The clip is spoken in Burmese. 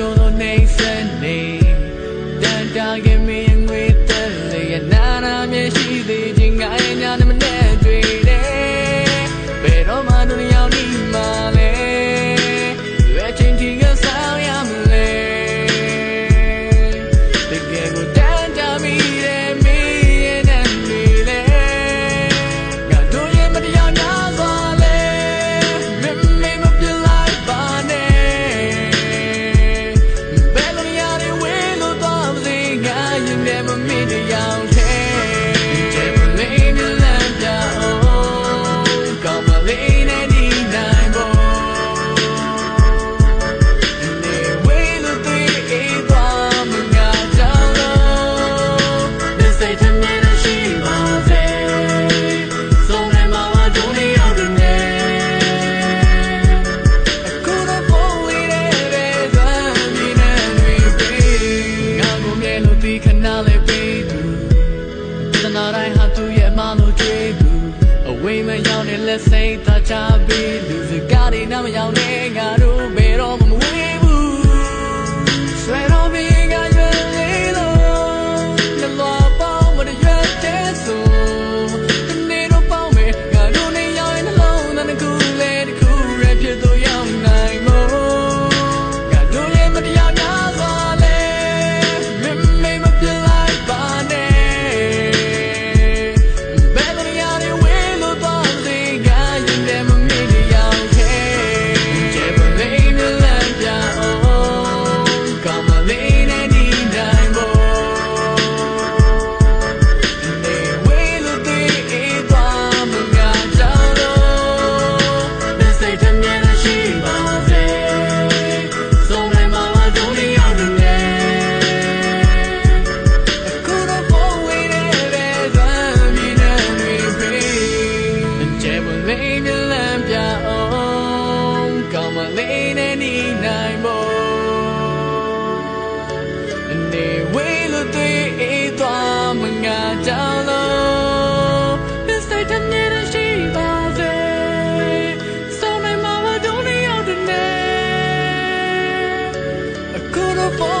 Donald Nathan. နာတိုင်းဟာသူ့ရဲ့မလို့တွေ့သူအဝေးမရောက်နဲ့လက်စိတ်သာချပြီးလူစကားတွေနားမရောက်နဲ့ငါတို့ဘယ်တော့ နေနိုင်မို့နေဝေးလို့တွေ့အေးသွားမငါကြောင့်လို့ဒီစိတ်တနေရရှိပါစေဆုံးမမဝဒုန်ရောက်တဲ့အခုတော့